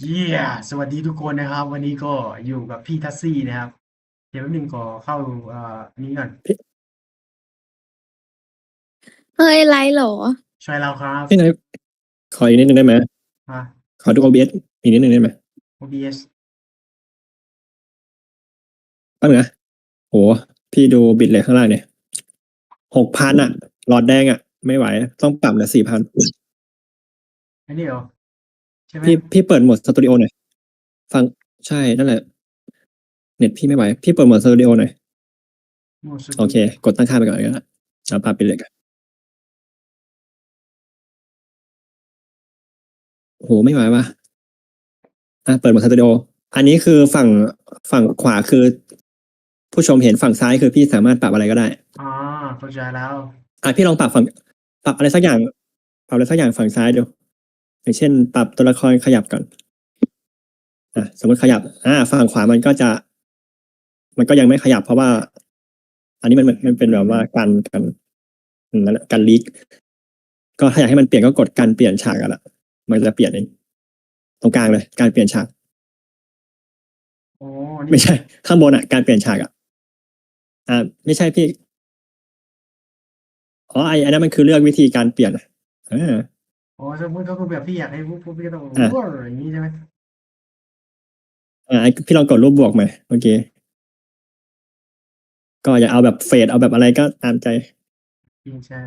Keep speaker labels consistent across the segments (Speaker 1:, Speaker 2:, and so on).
Speaker 1: เยี่ยสวัสดีทุกคนนะครับ วันนี้ก็อยู่กับพี่ทัสซี่นะครับ เดี๋ยวแป๊บนึงขอเข้าเอ่ออันนี้ก่อน
Speaker 2: เฮ้ยไลฟ์เหรอ
Speaker 1: ช่วยเราครับ
Speaker 3: พี่นายขออีกนิดนึงได้ไหม
Speaker 1: อะ
Speaker 3: ขอดู OBS อีกนิดนึงได้ไหม
Speaker 1: OBS
Speaker 3: แป๊บนึงนะโหพี่ดูบิตเลยข้างล่างเนี่ยหกพันอะหลอดแดงอะไม่ไหว ต้องปรับเหลือสี่พัน
Speaker 1: อันนี้เหรอ ใช่ไหม
Speaker 3: พี่พี่เปิดโหมดสตูดิโอหน่อยฟังใช่นั่นแหละ เน็ตพี่ไม่ไหว พี่เปิดโหมดสตูดิโอหน่อย
Speaker 1: โหมดสุด
Speaker 3: โอเค กดตั้งค่าไปก่อนก็ได้แล้วปรับไปเลยกันโหไม่ไหวว่ะอะเปิดโหมดสตูดิโออันนี้คือฝั่งฝั่งขวาคือ ผู้ชมเห็นฝั่งซ้ายคือพี่สามารถปรับอะไรก็ได้
Speaker 1: อ่าเข้าใจแล้ว
Speaker 3: อะพี่ลองปรับฝั่งปรับอะไรสักอย่างปรับอะไรสักอย่างฝั่งซ้ายดู อย่างเช่น ปรับตัวละครขยับก่อนอะสมมติขยับ อ่าฝั่งขวามันก็จะ มันก็ยังไม่ขยับเพราะว่า อันนี้มันมันมันเป็นแบบว่าการการอืมนั่นแหละการลีกก็ถ้าอยากให้มันเปลี่ยนก็กดการเปลี่ยนฉากกันละมันจะเปลี่ยนเองตรงกลางเลย การเปลี่ยนฉาก
Speaker 1: โอ้
Speaker 3: ไม่
Speaker 1: นี่
Speaker 3: ใช่ ข้างบนอะการเปลี่ยนฉากอะอ่า ไม่ใช่พี่อ๋อไอ้อันนั้นมันคือเลือกวิธีการเปลี่ยนอะอ่า
Speaker 1: อ๋อสมมติเขาคือแบบพี่อยากให้พวกพวกพี่ก็ต้อง
Speaker 3: อะ
Speaker 1: ว้าวอย่างนี้ใช่ไหม
Speaker 3: อ่าพี่ลองกดรูปบวกมาเมื่อกี้ก็อย่าเอาแบบเฟดเอาแบบอะไรก็ตามใจ
Speaker 1: จริงใช่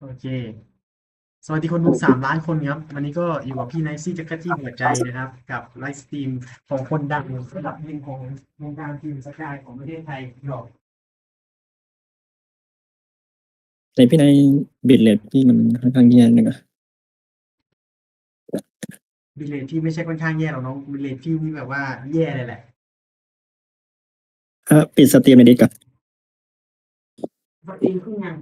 Speaker 1: โอเค สวัสดีคนดูสามล้านคนครับ วันนี้ก็อยู่กับพี่ไนซี่จักรจี้หัวใจนะครับ กับไลฟ์สตรีมของคนดังระดับหนึ่งของวงการทีมสกายของประเทศไทยหยอก
Speaker 3: ในพี่ในบิตเลทพี่มันค่อนข้างแย่นึงอะ
Speaker 1: บิลเลตที่ไม่ใช่ค่อนข้างแย่หรอกน้องบิลเลตที่นี่แบบว่าแย่เลยแหละ
Speaker 3: อะปิดสตรีมในดิสก่อน
Speaker 1: สตรีมขึ้นยัง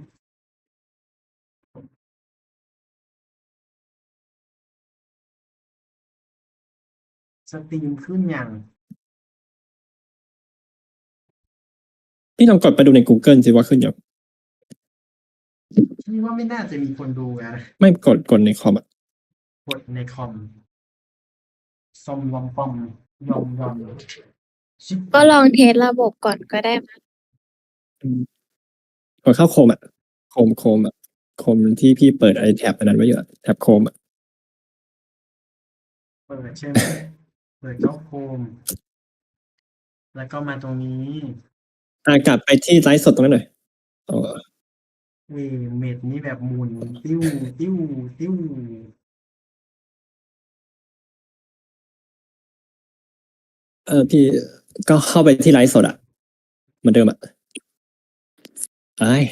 Speaker 1: สตรีมขึ้นยัง
Speaker 3: พี่ลองกดไปดูใน Google สิว่าขึ้นยัง
Speaker 1: พี่ว่าไม่น่าจะมีคนดูนะ
Speaker 3: ไม่กดกดในคอมอะ
Speaker 1: กดในคอมซอมลอมปอมยอมยอมชิบ
Speaker 2: ก็ลองเทสระบบก่อนก็ได้มั้ง
Speaker 3: กดเข้าโคมอะโคมโคมอะโคมที่พี่เปิดไอแท็บอันนั้นไว้อยู่อะแท็บโคมอะ
Speaker 1: เปิดใช่ไหมเปิดเข้าโคม แล้วก็มาตรงนี้
Speaker 3: อะกลับไปที่ไลฟ์สดตรงนั้นหน่อยอ๋อ
Speaker 1: เอ ยเม็ดนี่แบบหมุนติ้วติ้วติ้ว
Speaker 3: เออพี่ก็เข้าไปที่ไลฟ์สดอะเหมือนเดิมอะไอ้ย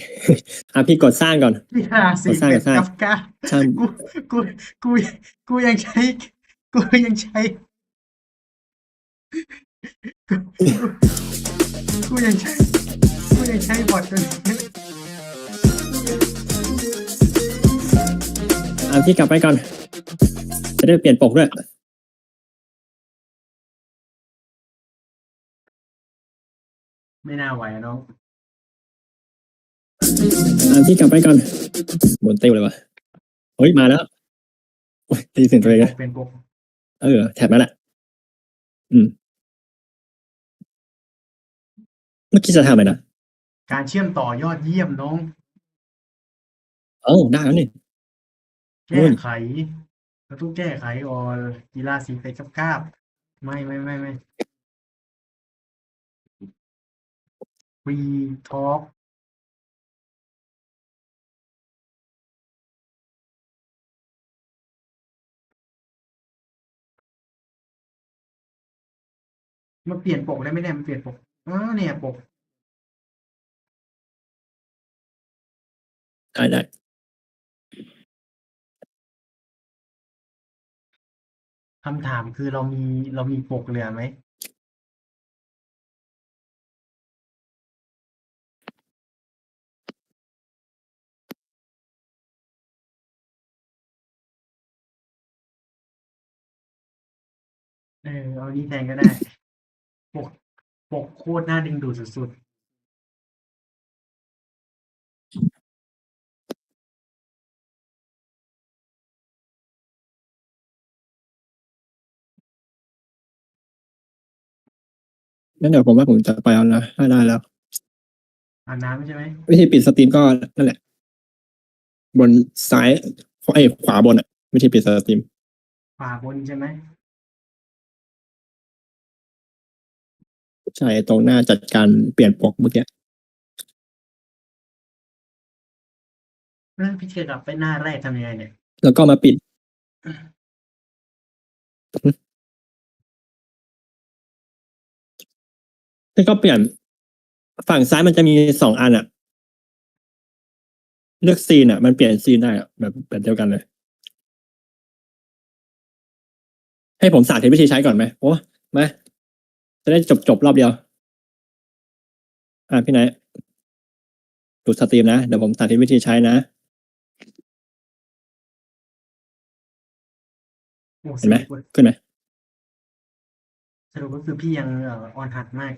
Speaker 3: อะพี่กดสร้างก่อน
Speaker 1: พี่ห้าสี่
Speaker 3: สร้าง
Speaker 1: เป็ด
Speaker 3: สร้าง
Speaker 1: กับกา
Speaker 3: สร้าง
Speaker 1: กูกูกูกูยังใช้ กูยังใช้กูกูยังใช้กูยังใช้บอทกัน
Speaker 3: อะพี่กลับไปก่อน จะได้เปลี่ยนปกด้วย
Speaker 1: ไม่น่าไหวอะน้อง
Speaker 3: อะพี่กลับไปก่อนหมุนเต็มเลยวะเฮ้ยมาแล้วโอ้ยตีเสียงตัวเองอะ
Speaker 1: เป็นปก
Speaker 3: เออแท็บนั่นแหละอืมเมื่อกี้จะทำอะไรนะ
Speaker 1: การเชื่อมต่อยอดเยี่ยมน้อง
Speaker 3: เอ้าได้แล้วนี่
Speaker 1: แก้ไขเราต้องแก้ไขออกีฬาสีเป็ดกับกาบไม่ไม่ไม่ไม่ฟรีทอล์กมันเปลี่ยนปกได้ไหมเนี่ยมันเปลี่ยนปกอ๋อเนี่ยปก
Speaker 3: ได้ได้
Speaker 1: คำถามคือเรามีเรามีปกเหลือไหม เออเอานี้แทนก็ได้ ปก ปกโคตรน่าดึงดูดสุด
Speaker 3: งั้นเดี๋ยวผมว่าผมจะไปเอานะได้ได้แล้ว
Speaker 1: อาบน้ำใช่ไหม
Speaker 3: วิธีปิดสตรีมก็นั่นแหละ บนซ้ายไอ้ยขวาบนอะวิธีปิดสตรีม
Speaker 1: ขวาบนใช่ไหม
Speaker 3: ใช่ตรงหน้าจัดการเปลี่ยนปกเมื่อกี้
Speaker 1: แล้วพี่เทียกลับไปหน้าแรกทำยังไงเนี่ย
Speaker 3: แล้วก็มาปิด แล้วก็เปลี่ยน ฝั่งซ้ายมันจะมีสองอันอะเลือกซีนอะมันเปลี่ยนซีนได้อะแบบแบบเดียวกันเลย ให้ผมสาธิตวิธีใช้ก่อนไหมโอ้มาจะได้จบจบรอบเดียว อะพี่ไหนดูสตรีมนะเดี๋ยวผมสาธิตวิธีใช้นะเห็นไหมขึ้นไหม
Speaker 1: สรุปก็คือพี่ยังอ่อออนหัดมาก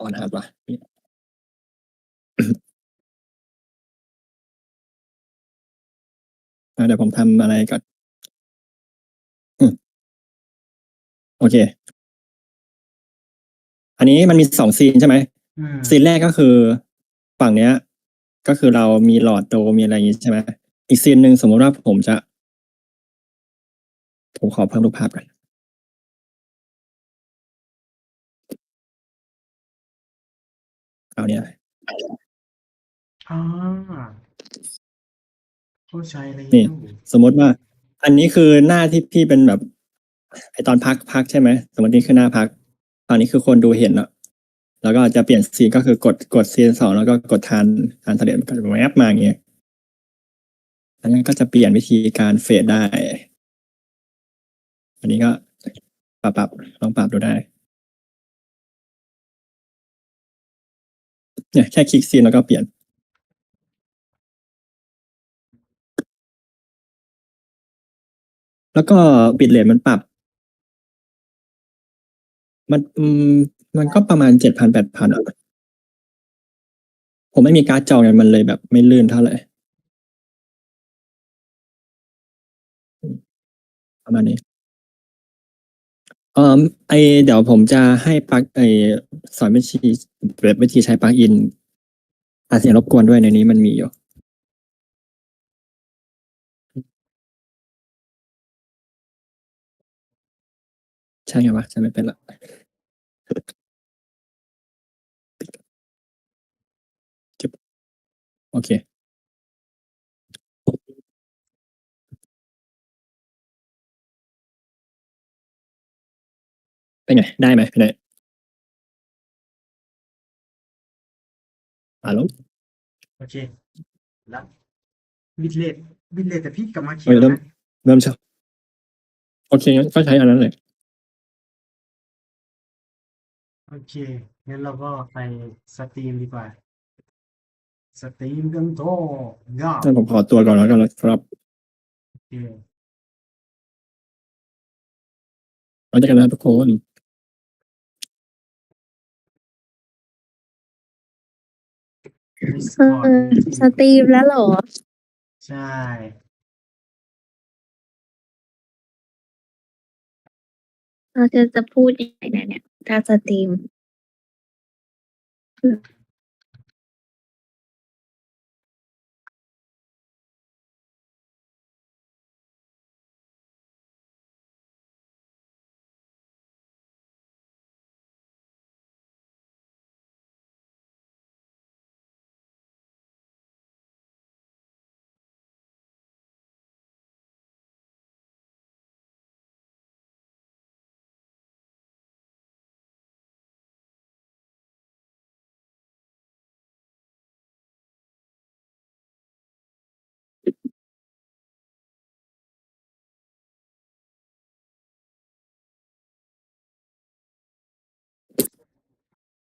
Speaker 3: อ่อนครับวะอะเดี๋ยวผมทำอะไรก่อนอืมโอเค อันนี้มันมีสองซีนใช่ไหม
Speaker 1: อืม
Speaker 3: ซีนแรกก็คือฝั่งเนี้ย ก็คือเรามีหลอดโดมีอะไรอย่างงี้ใช่ไหม อีกซีนหนึ่งสมมติว่าผมจะ ผมขอเพิ่มรูปภาพกันเอา เนี่ย
Speaker 1: อ่าเข้าใจเลย
Speaker 3: นี่ สมมติว่า อันนี้คือหน้าที่พี่เป็นแบบ ไอตอนพักพักใช่ไหมสมมตินี่คือหน้าพักฝั่งนี้คือคนดูเห็นแล้วแล้วก็จะเปลี่ยนซีนก็คือกดกดซีนสองแล้วก็กดทานทานเสด็จก็จะแวบมาอย่างเงี้ยอันนั้นก็จะเปลี่ยนวิธีการเฟดได้ อันนี้ก็ปรับปรับลองปรับดูได้ เนี่ยแค่คลิกซีนแล้วก็เปลี่ยน แล้วก็บิตเรทมันปรับ มันอืมมันก็ประมาณเจ็ดพันแปดพันอะผมไม่มีการ์ดจอไงมันเลยแบบไม่ลื่นเท่าไหร่ประมาณนี้ เออไอเดี๋ยวผมจะให้ปลักไอสอนวิธีแบบวิธีใช้ปลักอินอาเสียงรบกวนด้วยในนี้มันมีอยู่ใช่ไงวะจะไม่เป็นละจบโอเค เป็นไง ได้ไหมพี่เนยฮัลโหล
Speaker 1: โอเค แล้วบิตเลทบิตเลทแต่พี่กลับมาเขีย
Speaker 3: เฮ้
Speaker 1: น
Speaker 3: ยเริ่ม
Speaker 1: นะ
Speaker 3: เริ่มใช่โอเคงั้นก็ใช้อันนั้นเลย
Speaker 1: โอเคงั้นเราก็ไปสตรีมดีกว่า สตรีมกันโตย่า
Speaker 3: งั้นผมขอตัวก่อนแล้วกันนะครับ
Speaker 1: โอเค
Speaker 3: แล้วเจอกันนะทุกคน
Speaker 2: เอ
Speaker 1: อ
Speaker 2: สตรีมแล้วเหรอ
Speaker 1: ใช่
Speaker 2: เราจะจะพูดยังไงนะเนี่ยถ้าสตรีม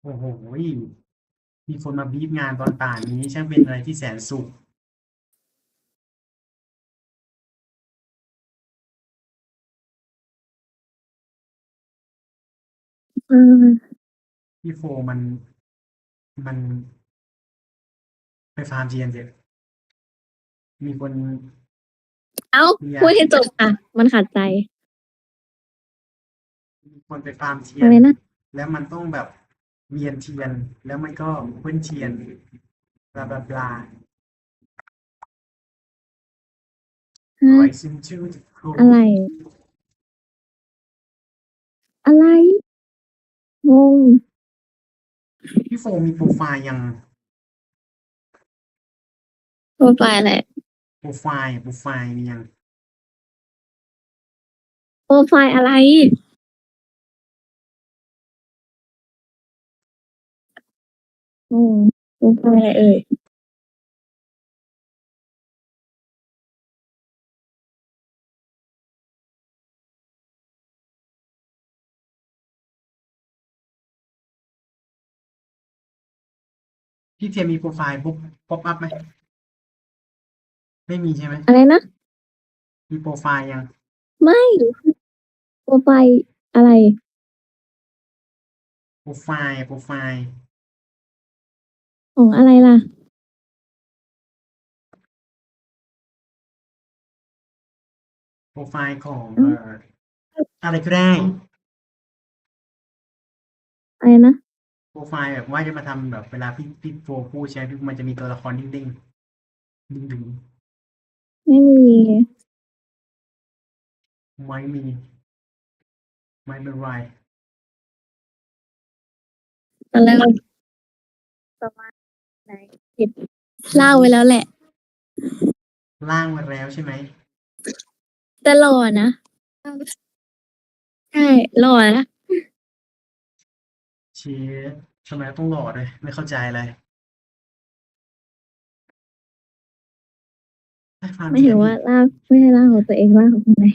Speaker 1: โอ้โหมีคนมาบีบงานตอนป่านนี้ช่างเป็นอะไรที่แสนสุข
Speaker 2: เออ
Speaker 1: พี่โฟมันมันไปฟาร์มเจียนเสร็จมีคน
Speaker 2: เอ้า
Speaker 1: เนี่ย
Speaker 2: พูดให้จบอะ มันขัดใจ
Speaker 1: มีคคนไปฟาร์มเทีย
Speaker 2: อะ
Speaker 1: น
Speaker 2: ไรนะ
Speaker 1: แล้วมันต้องแบบ เวียนเทียน แล้วมันก็เว้นเทียนบลาบลาบลา
Speaker 2: ฮะ
Speaker 1: Rise into the cold
Speaker 2: อะไร อะไรงง
Speaker 1: พี่โฟมีโปรไฟล์ยัง
Speaker 2: โปรไฟล์อะไร
Speaker 1: โปรไฟล์โปรไฟล์มียัง
Speaker 2: โปรไฟล์อะไร งงโปรไฟล์อะไรเอ่ย
Speaker 1: พี่เทียมีโปรไฟล์ปุ๊บป๊อปอัพไหม ไม่มีใช่ไหม
Speaker 2: อะไรนะ
Speaker 1: มีโปรไฟล์ยัง
Speaker 2: ไม่โปรไฟล์อะไร
Speaker 1: โปรไฟล์โปรไฟล์
Speaker 2: ของอะไรล่ะ
Speaker 1: โปรไฟล์ของ
Speaker 2: อื
Speaker 1: เอ่
Speaker 2: ม
Speaker 1: ออะไรก็ได้
Speaker 2: อะไรนะ
Speaker 1: โปรไฟล์แบบว่าจะมาทำแบบเวลาพี่พี่โฟพูดใช่ไหมพี่มันจะมีตัวละครดิ้งดิ้งดิ้งดึง
Speaker 2: ไม่มี
Speaker 1: ไม่มีไม่เป็นไร
Speaker 2: ตอนแรกเราประมาณ ไหนผิดเล่าไว้แล้วแหละ
Speaker 1: ล่างมาแล้วใช่ไหม
Speaker 2: แต่หล่อนะ ใช่หล่อนะ
Speaker 1: เชียทำไมต้องหล่อด้วย ไม่เข้าใจเลยให้ฟาร์ม
Speaker 2: ไม่เห็นว่าล่าไม่ใช่ล่าของตัวเองล่าของคนไหน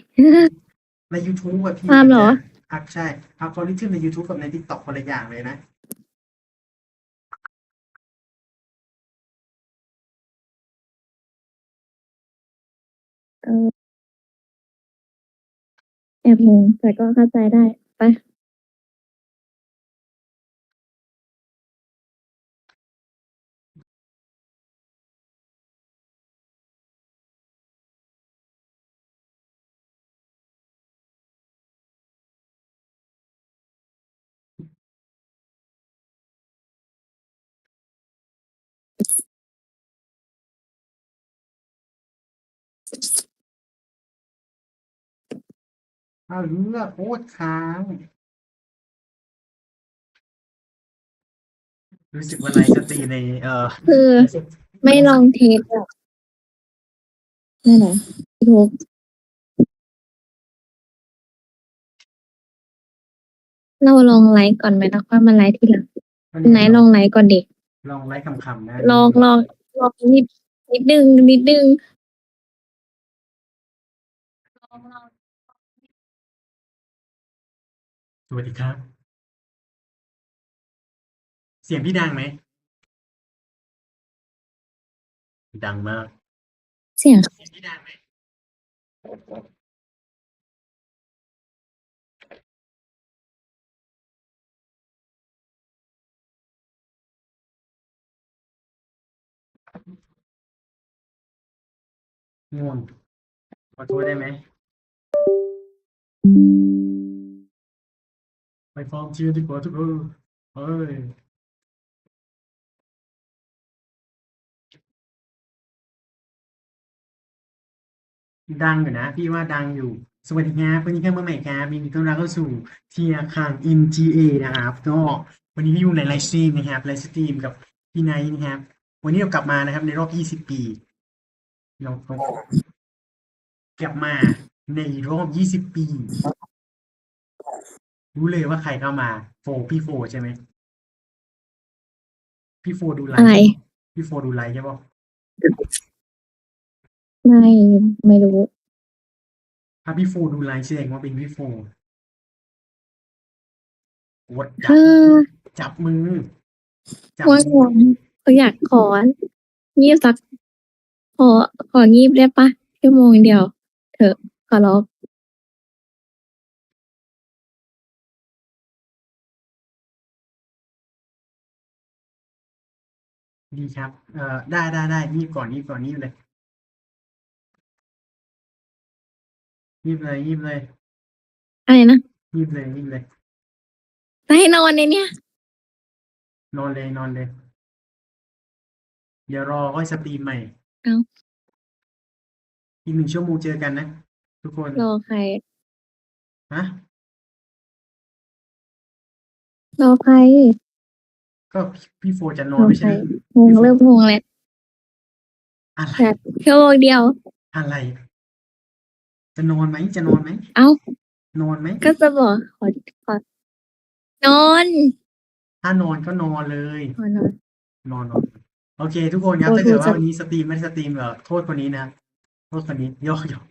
Speaker 1: ใน YouTube อะพี่
Speaker 2: ฟาร์มเหรอ
Speaker 1: อักใช่อัลกอริทึมใน YouTube กับใน TikTok คนละอย่างเลยนะ
Speaker 2: แอบงง แต่ก็เข้าใจได้ ไป
Speaker 1: เอาเลือกโคตรค้างรู้สึกว่าไลฟ์สตรีมใน เอ่อ
Speaker 2: คือไม่ลองเทสหรอกนั่นเหรอถูกเราลองไลฟ์ก่อนไหมแล้วค่อยมาไลฟ์ทีหลังไหนลองไลฟ์ก่อนเด็ก
Speaker 1: ลองไลฟ์คำๆนะ
Speaker 2: ลองลองลองนิดนิดนึงนิดนึง
Speaker 1: สวัสดีครับ เสียงพี่ดังไหม ดังมาก
Speaker 2: เสียง
Speaker 1: เสียงพี่ดังไหม ง่วงขอโทษได้ไหมไป ฟอร์มเชียร์ดีกว่าทุกคนเฮ้ยดังอยู่นะ พี่ว่าดังอยู่ สวัสดีครับวันนี้เข้ามาใหม่ครับยินดีต้อนรับเข้าสู่เทียร์คัง MGA นะครับก็วันนี้พี่อยู่ในไลฟ์สตรีมนะครับไลฟ์สตรีมกับพี่ไนท์นะครับ วันนี้เรากลับมานะครับ ในรอบ 20 ปี เรากลับมาในรอบ 20 ปี รู้เลยว่าใครเข้ามา โฟพี่โฟใช่ไหมพี่โฟดูไล
Speaker 2: อะไร
Speaker 1: ฟ์พี่โฟดูไลฟ์ใช่ปะ
Speaker 2: ไม่ไม่รู้
Speaker 1: ถ้าพี่โฟดูไลฟ์แสดงว่าเป็นพี่โฟกด
Speaker 2: เธ
Speaker 1: จับ
Speaker 2: อ
Speaker 1: จับมือ จับ
Speaker 2: ว่า
Speaker 1: มื
Speaker 2: งงเขาอยากของีบสัก ขอ ของีบได้ปะชั่วโมงเดียว เถอะ ขอร้อง
Speaker 1: ดีครับ เอ่อ ได้ได้ได้นีบก่อนนีบก่อนนีบเลยนีบเลยนีบเลย
Speaker 2: อะไรนะ
Speaker 1: นีบเลยนีบเลย
Speaker 2: จะให้นอนในเนี่ย
Speaker 1: นอนเลยนอนเลย เดี๋ยวรอค่อยสตรีมใหม่
Speaker 2: เอ้า
Speaker 1: อีกหนึ่งชั่วโมงเจอกันนะ ทุกคน
Speaker 2: รอใคร
Speaker 1: ฮะ
Speaker 2: รอใคร
Speaker 1: ก็พี่โฟจะนอนไม่ใช่เหรอง
Speaker 2: งเริ่มงงแล้ว
Speaker 1: อะไร
Speaker 2: แบบชั่วโมงเดียว
Speaker 1: อะไร จะนอนไหมจะนอนไหม
Speaker 2: เอ้า
Speaker 1: นอนไหม
Speaker 2: ก็จะบอกขอขอนอน
Speaker 1: ถ้านอนก็นอนเลย
Speaker 2: ขอนอน
Speaker 1: นอนนอนโอเค ทุกคนครับ
Speaker 2: โอ้
Speaker 1: ถ้าเกิด
Speaker 2: ดู
Speaker 1: ว่า
Speaker 2: จะ
Speaker 1: วันนี้สตรีมไม่ได้สตรีมเออโทษคนนี้นะโทษคนนี้ยอกยอก